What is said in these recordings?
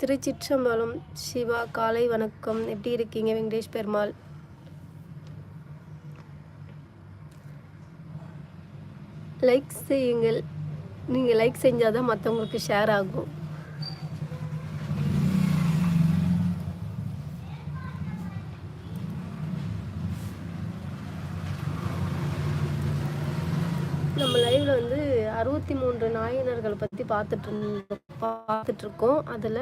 திருச்சிற்றம்பலம் சிவா காலை வணக்கம். எப்படி இருக்கீங்க வெங்கடேஷ் பெருமாள்? லைக் செய்யுங்கள். நீங்கள் லைக் செஞ்சால் தான் மற்றவங்களுக்கு ஷேர் ஆகும் நம்ம லைவ்ல வந்து இருபத்தி மூன்று நாயனர்களை பற்றி பார்த்துட்டு இருந்தோம் பார்த்துட்டு இருக்கோம் அதில்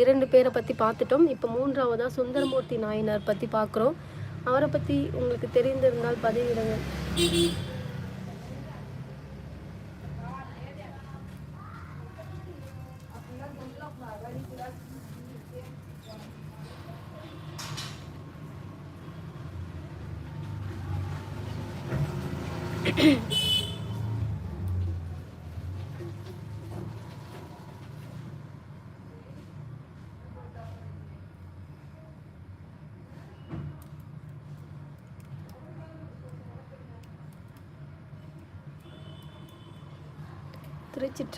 இரண்டு பேரை பற்றி பார்த்துட்டோம். இப்போ மூன்றாவதாக சுந்தரமூர்த்தி நாயனார் பற்றி பார்க்குறோம். அவரை பற்றி உங்களுக்கு தெரிந்திருந்தால் பதிவிடுங்க.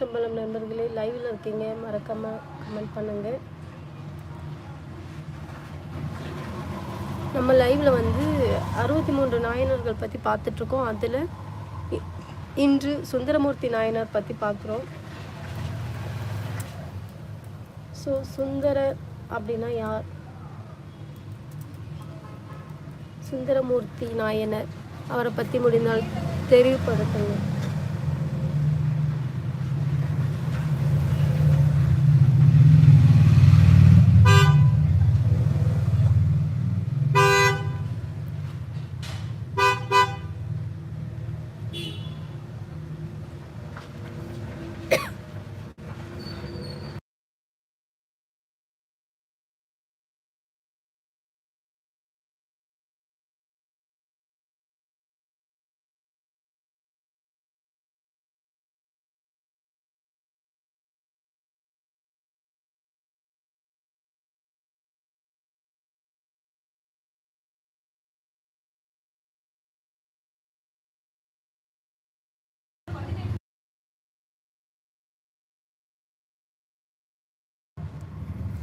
திருச்சிற்றம்பலம் நண்பர்களே லைவில் இருக்கீங்க. மறக்காமல் கமெண்ட் பண்ணுங்க. நம்ம லைவில் வந்து அறுபத்தி மூன்று நாயனர்கள் பற்றி பார்த்துட்ருக்கோம். அதில் இன்று சுந்தரமூர்த்தி நாயனார் பற்றி பார்க்குறோம். ஸோ சுந்தரர் அப்படின்னா யார்? சுந்தரமூர்த்தி நாயனர். அவரை பற்றி முடிந்தால் தெரிவுபடுத்துங்க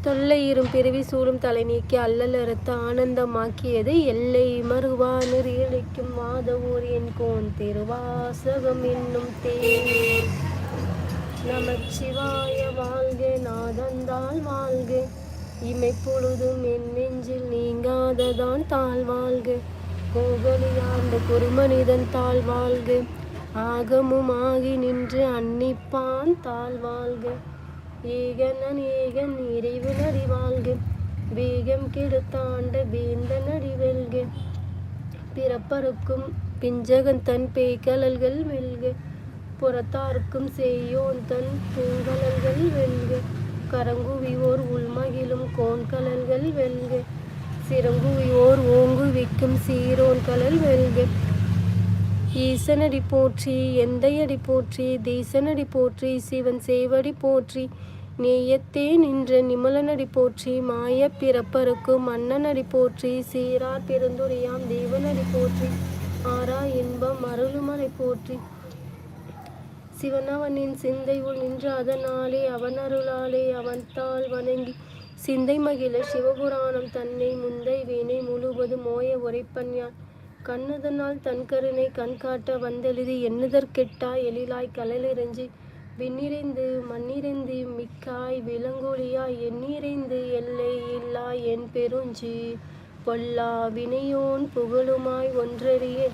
தொல்லை இரும் பிறவி சூழும் தலை நீக்கி அல்லல் அறுத்து ஆனந்தமாக்கியது எல்லை மறுவா நெறியளிக்கும் மாதவூர் என் கோன் திருவாசகம் என்னும் தேர் நமச்சிவாய வாழ்க நாதந்தால் வாழ்க. இமை பொழுதும் என் நெஞ்சில் நீங்காததான் தாழ் வாழ்க. கோகலியாண்ட குருமனிதன் தாழ் வாழ்க. ஆகமும் ஆகி நின்று அன்னிப்பான் தாழ் வாழ்க. ஈகன் ஏகன் இறைவு நடி வாழ்க. வேகம் கெடுத்தாண்ட வேந்த நடி வெல்க. பிறப்பருக்கும் பிஞ்சகன் தன் பேய்கலல்கள் வெல்க புறத்தார்க்கும் செய்யோன் தன் பூங்கலல்கள் வெல்க. கரங்குவியோர் உள்மகிழும் கோன்கலல்கள் வெல்க. சிறங்குவியோர் ஓங்குவிக்கும் சீரோன் கலல் வெல்க. ஈசனடி போற்றி எந்தையடி போற்றி தீசனடி போற்றி சிவன் சேவடி போற்றி நேயத்தே நின்ற நிமலனடி போற்றி மாய பிறப்பருக்கு மன்னனடி போற்றி சீரார் பெருந்துரையாம் தேவனடி போற்றி ஆரா இன்பம் அருளுமலை போற்றி. சிவனவனின் சிந்தை உள் நின்ற அதனாலே அவன் அருளாலே அவன் தாள் வணங்கி சிந்தை மகிழ சிவபுராணம் தன்னை முந்தை வீணை முழுவதும் மோய உரைப்பன் யான். கண்ணதனால் தன்கருணை கண்காட்ட வந்தெழுதி எண்ணுதற்கெட்டா எழிலாய் கலலிறஞ்சி விண்ணிறைந்து மண்ணிறைந்து மிக்காய் விலங்கொழியாய் எண்ணிறைந்து எல்லை இல்லா என் பெருஞ்சி பொல்லா வினையோன் புகழுமாய் ஒன்றறிய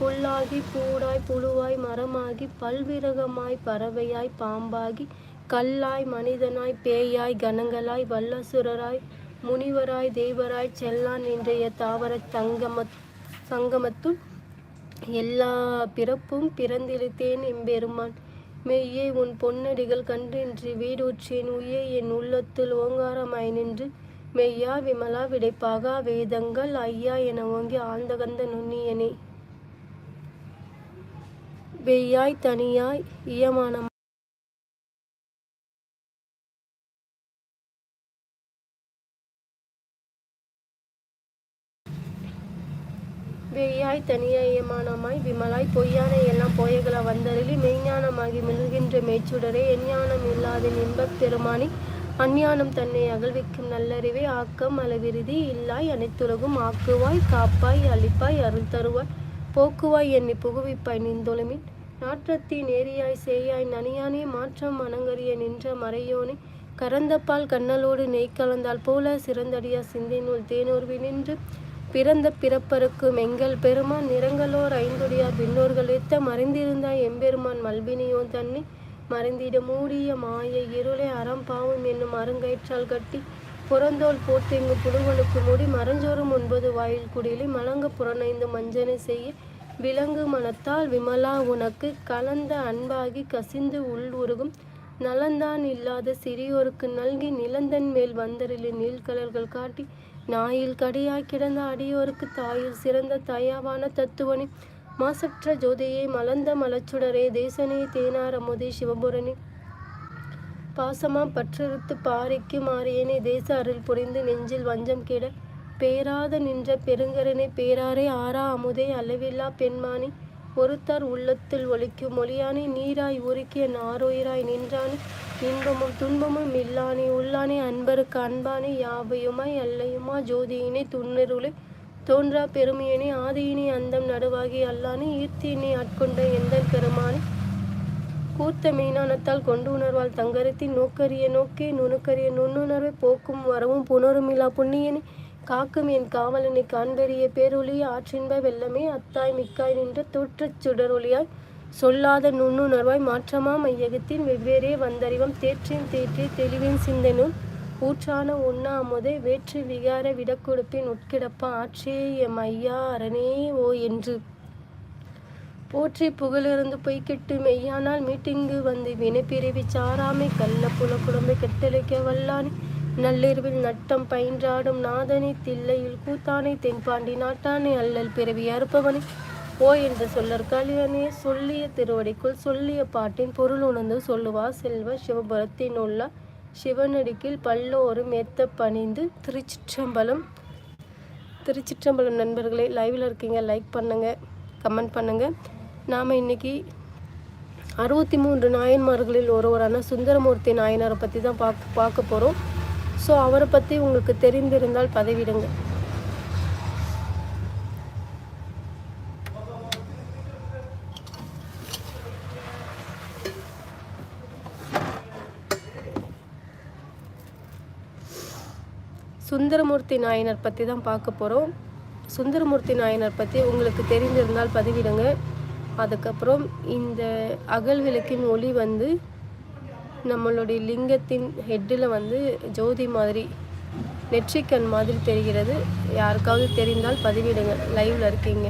புல்லாகி பூடாய் புழுவாய் மரமாகி பல்விரகமாய் பறவையாய் பாம்பாகி கல்லாய் மனிதனாய் பேயாய் கணங்களாய் வல்லசுரராய் முனிவராய் தேவராய் செல்லான் இன்றைய தாவரத் தங்கமத் சங்கமத்துள் எல்லா பிறப்பும் பிறந்திருத்தேன் எம்பெருமான். மெய்யே உன் பொன்னடிகள் கன்றின்றி வீடுற்றேன் உயே என் உள்ளத்தில் ஓங்காரமாய் நின்று மெய்யா விமலா விடைப்பாகா வேதங்கள் ஐயா என ஓங்கி ஆழ்ந்தகந்த நுண்ணியனே. வெய்யாய் தனியாய் இயமான வெய்யாய் தனியமானமாய் விமலாய் பொய்யான எல்லாம் போயகள வந்தருளி மெய்ஞானமாகி மில்கின்ற மெய்ச்சுடரே எஞ்ஞானம் இல்லாத இன்பப் பெருமானி அஞ்ஞானம் தன்னை அகழ்விக்கும் நல்லறிவே ஆக்கம் அளவிருதி இல்லாய் அனைத்துலகும் ஆக்குவாய் காப்பாய் அழிப்பாய் அருள் தருவாய் போக்குவாய் என்னை புகுவிப்பாய் நின்றொழுமின். நாற்றத்தி நேரியாய் சேயாய் நனியானே மாற்றம் மனங்கரிய நின்ற மறையோனே கரந்தப்பால் கண்ணலோடு நெய் கலந்தால் போல சிறந்தடியா சிந்தை நூல் தேனூர்வி நின்று பிறந்த பிறப்பருக்கும் எங்கள் பெருமான் நிறங்களோர் ஐந்தொடியார் விண்ணோர்கள் எத்த மறைந்திருந்தாய் எம்பெருமான் மல்பினியோன் தன்னை மறைந்திட மூடிய மாய இருளை அறம் பாவம் என்னும் அருங்கயிற்றால் கட்டி புறந்தோல் போத்தெங்கு புழுவனுக்கு மூடி மரஞ்சோறும் ஒன்பது வாயில் குடிலை மலங்க புறனைந்து மஞ்சனை செய்ய விலங்கு மனத்தால் விமலா உனக்கு கலந்த அன்பாகி கசிந்து உள் உருகும். நலந்தான் இல்லாத சிறியோருக்கு நல்கி நிலந்தன் மேல் வந்தரில் நீள்கலர்கள் காட்டி நாயில் கடியாய் கிடந்த அடியோருக்கு தாயில் சிறந்த தயாவான தத்துவனே. மாசற்ற ஜோதியை மலர்ந்த மலச்சுடரே தேசனே தேனார் அமுதே சிவபுரணி. பாசமா பற்றிருத்து பாறைக்கு மாறியனே தேச அருள் புரிந்து நெஞ்சில் வஞ்சம் கெட. பேராத நின்ற பெருங்கரனை பேராரே ஆறா அமுதே அளவில்லா பெண்மானி. ஒருத்தார் உள்ளத்தில் ஒலிக்கும் மொழியானே நீராய் உருக்கிய நாரோயிராய் நின்றானே. இன்பமும் துன்பமும் இல்லானே உள்ளானே அன்பருக்கு அன்பானே யாவையுமாய் அல்லையுமா? ஜோதியினை துன்னிருளை தோன்றா பெருமையனே ஆதியினே அந்தம் நடுவாகி அல்லானே ஈர்த்தியினை ஆட்கொண்ட எந்த பெருமானே? கூர்த்த மெய்ஞானத்தால் கொண்டு உணர்வால் தங்கரத்தின் நோக்கரிய நோக்கே நுணுக்கரிய நுண்ணுணர்வை போக்கும் வரவும் புணருமில்லா புண்ணியனே? காக்கும் என் காவலனை காண்பெறிய பேரொளிய ஆற்றின்ப வெள்ளமே அத்தாய் மிக்காய் நின்ற தோற்றச் சுடரொளியாய் சொல்லாத நுண்ணுணர்வாய் மாற்றமாம் ஐயகத்தின் வெவ்வேறே வந்தறிவம் தேற்றின் தேற்றி தெளிவின் சிந்தனும் ஊற்றான ஒன்னா அமுதை வேற்று விகார விடக்கொடுப்பின் உட்கிடப்ப ஆற்றே எம் ஐயா அரணே ஓ என்று. போற்றி புகழிருந்து பொய்க்கிட்டு மெய்யானால் மீட்டிங்கு வந்து வினைப்பிரிவி சாராமை கள்ள புல குழம்பை கெட்டளிக்க வல்லானே நள்ளிரவில் நட்டம் பயின்றாடும் நாதனை தில்லையில் கூத்தானை தென்பாண்டி நாட்டானை அல்லல் பிறவி அறுப்பவனே. ஓ என்று சொல்லர் கலியனே சொல்லிய திருவடிக்குள் சொல்லிய பாட்டின் பொருள் உணர்ந்து சொல்லுவா செல்வ சிவபுரத்தின் உள்ள சிவனடிக்கில் பல்லோரும் ஏத்த பணிந்து திருச்சிற்றம்பலம். திருச்சிற்றம்பலம் நண்பர்களே லைவில் இருக்கீங்க லைக் பண்ணுங்கள் கமெண்ட் பண்ணுங்கள் நாம் இன்னைக்கு அறுபத்தி மூன்று நாயன்மார்களில் ஒருவரான சுந்தரமூர்த்தி நாயனாரை பற்றி தான் பார்க்க பார்க்க போகிறோம் ஸோ அவரை பற்றி உங்களுக்கு தெரிந்திருந்தால் பதவிடுங்க. சுந்தரமூர்த்தி நாயனர் பற்றி தான் பார்க்க போகிறோம் சுந்தரமூர்த்தி நாயனர் பற்றி உங்களுக்கு தெரிந்திருந்தால் பதிவிடுங்க. அதுக்கப்புறம் இந்த அகல் விளக்கின் ஒளி வந்து நம்மளுடைய லிங்கத்தின் ஹெட்டில் வந்து ஜோதி மாதிரி நெற்றிக்கண் மாதிரி தெரிகிறது. யாருக்காவது தெரிந்தால் பதிவிடுங்க. லைவில் இருக்கீங்க.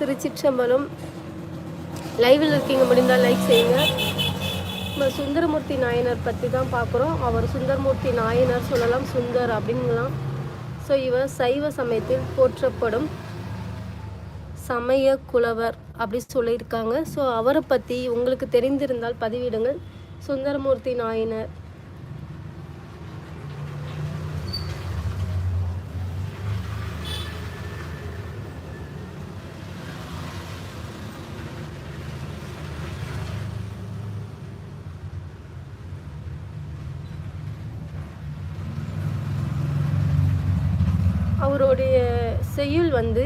திருச்சிற்றம்பலம். லைவில் இருக்கீங்க முடிந்தால் லைக் செய்யுங்க. நம்ம சுந்தரமூர்த்தி நாயனர் பற்றி தான் பார்க்குறோம். அவர் சுந்தரமூர்த்தி நாயனர் சொல்லலாம் சுந்தர் அப்படின்லாம் ஸோ இவர் சைவ சமயத்தில் போற்றப்படும் சமய குலவர் அப்படி சொல்லியிருக்காங்க. ஸோ அவரை பற்றி உங்களுக்கு தெரிந்திருந்தால் பதிவிடுங்கள். சுந்தரமூர்த்தி நாயனர். அவருடைய செய்யுள் வந்து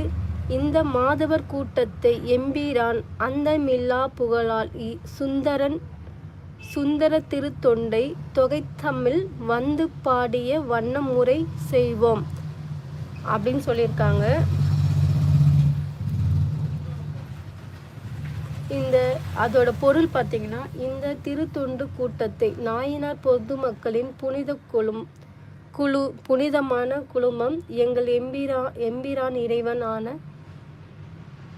இந்த மாதவர் கூட்டத்தை எம்பிரான் அந்தமில்லா புகழால் இ- சுந்தரன் சுந்தர திருத்தொண்டை தொகைத்தமிழ் வந்து பாடிய வண்ணமுறை செய்வோம். அப்படின்னு சொல்லியிருக்காங்க. இந்த அதோட பொருள் பார்த்தீங்கன்னா இந்த திருத்தொண்டு கூட்டத்தை நாயினார் பொதுமக்களின் புனித குழும் குழு புனிதமான குழுமம் எங்கள் எம்பிரா எம்பிரான் இறைவனான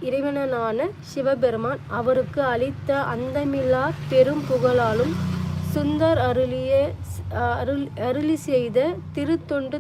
இறைவனான சிவபெருமான். அவருக்கு அளித்த அந்தமில்லா பெரும் புகழாலும் சுந்தர் அருளிய அருள் அருளி செய்த திருத்தொண்டு